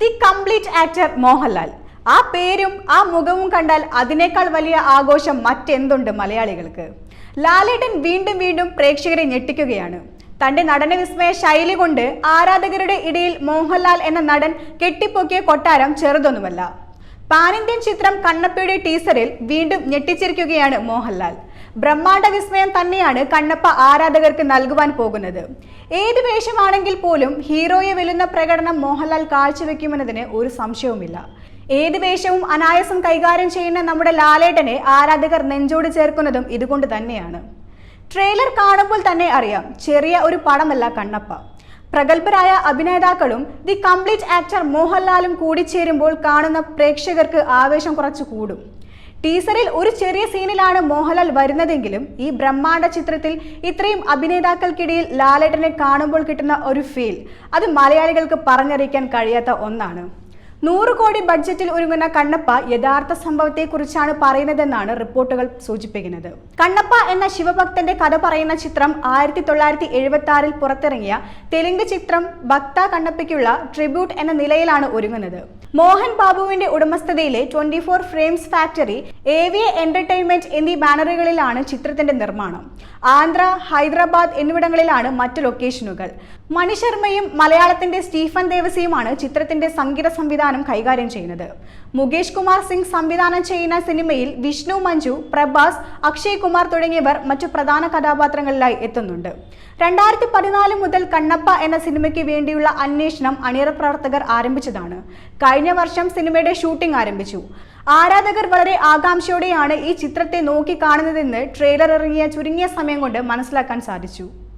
The complete actor Mohanlal. ആ പേരും ആ മുഖവും കണ്ടാൽ അതിനേക്കാൾ വലിയ ആഘോഷം മറ്റെന്തുണ്ട് മലയാളികൾക്ക്? ലാലേട്ടൻ വീണ്ടും വീണ്ടും പ്രേക്ഷകരെ ഞെട്ടിക്കുകയാണ്. തന്റെ നടന വിസ്മയ ശൈലി കൊണ്ട് ആരാധകരുടെ ഇടയിൽ മോഹൻലാൽ എന്ന നടൻ കെട്ടിപ്പൊക്കിയ കൊട്ടാരം ചെറുതൊന്നുമല്ല. പാൻ ഇന്ത്യൻ ചിത്രം കണ്ണപ്പയുടെ ടീസറിൽ വീണ്ടും ഞെട്ടിച്ചിരിക്കുകയാണ് മോഹൻലാൽ. ബ്രഹ്മാണ്ഡ വിസ്മയം തന്നെയാണ് കണ്ണപ്പ ആരാധകർക്ക് നൽകുവാൻ പോകുന്നത്. ഏത് വേഷമാണെങ്കിൽ പോലും ഹീറോയെ വെല്ലുന്ന പ്രകടനം മോഹൻലാൽ കാഴ്ചവെക്കുമെന്നതിന് ഒരു സംശയവുമില്ല. ഏത് വേഷവും അനായാസം കൈകാര്യം ചെയ്യുന്ന നമ്മുടെ ലാലേട്ടനെ ആരാധകർ നെഞ്ചോട് ചേർക്കുന്നതും ഇതുകൊണ്ട് തന്നെയാണ്. ട്രെയിലർ കാണുമ്പോൾ തന്നെ അറിയാം ചെറിയ ഒരു പടമല്ല കണ്ണപ്പ. പ്രഗത്ഭരായ അഭിനേതാക്കളും ദി കംപ്ലീറ്റ് ആക്ടർ മോഹൻലാലും കൂടിച്ചേരുമ്പോൾ കാണുന്ന പ്രേക്ഷകർക്ക് ആവേശം കുറച്ചു കൂടും ടീസറിൽ ഒരു ചെറിയ സീനിലാണ് മോഹൻലാൽ വരുന്നതെങ്കിലും ഈ ബ്രഹ്മാണ്ഡ ചിത്രത്തിൽ ഇത്രയും അഭിനേതാക്കൾക്കിടയിൽ ലാലേട്ടനെ കാണുമ്പോൾ കിട്ടുന്ന ഒരു ഫീൽ അത് മലയാളികൾക്ക് പറഞ്ഞറിയിക്കാൻ കഴിയാത്ത ഒന്നാണ്. നൂറ് കോടി ബഡ്ജറ്റിൽ ഒരുങ്ങുന്ന കണ്ണപ്പ യഥാർത്ഥ സംഭവത്തെക്കുറിച്ചാണ് പറയുന്നതെന്നാണ് റിപ്പോർട്ടുകൾ സൂചിപ്പിക്കുന്നത്. കണ്ണപ്പ എന്ന ശിവഭക്തന്റെ കഥ പറയുന്ന ചിത്രം ആയിരത്തി തൊള്ളായിരത്തി എഴുപത്തി ആറിൽ പുറത്തിറങ്ങിയ തെലുങ്ക് ചിത്രം ഭക്ത കണ്ണപ്പയ്ക്കുള്ള ട്രിബ്യൂട്ട് എന്ന നിലയിലാണ് ഒരുങ്ങുന്നത്. മോഹൻ ബാബുവിന്റെ ഉടമസ്ഥതയിലെ Twenty Four Frames Factory Avia Entertainment എന്നീ ബാനറുകളിലാണ് ചിത്രത്തിന്റെ നിർമ്മാണം. ആന്ധ്ര ഹൈദരാബാദ് എന്നിവിടങ്ങളിലാണ് മറ്റു ലൊക്കേഷനുകൾ മണിശർമ്മയും മലയാളത്തിന്റെ സ്റ്റീഫൻ ദേവസിയുമാണ് ചിത്രത്തിന്റെ സംഗീത സംവിധാനം കൈകാര്യം ചെയ്യുന്നത്. മുകേഷ് കുമാർ സിംഗ് സംവിധാനം ചെയ്യുന്ന സിനിമയിൽ വിഷ്ണു മഞ്ജു പ്രഭാസ് അക്ഷയ് കുമാർ തുടങ്ങിയവർ മറ്റു പ്രധാന കഥാപാത്രങ്ങളിലായി എത്തുന്നുണ്ട്. രണ്ടായിരത്തി പതിനാല് മുതൽ കണ്ണപ്പ എന്ന സിനിമയ്ക്ക് വേണ്ടിയുള്ള അന്വേഷണം അണിയറ പ്രവർത്തകർ ആരംഭിച്ചതാണ്. കഴിഞ്ഞ വർഷം സിനിമയുടെ ഷൂട്ടിംഗ് ആരംഭിച്ചു. ആരാധകർ വളരെ ആകാംക്ഷയോടെയാണ് ഈ ചിത്രത്തെ നോക്കി കാണുന്നതെന്ന് ട്രെയിലർ ഇറങ്ങിയ ചുരുങ്ങിയ സമയം കൊണ്ട് മനസ്സിലാക്കാൻ സാധിച്ചു.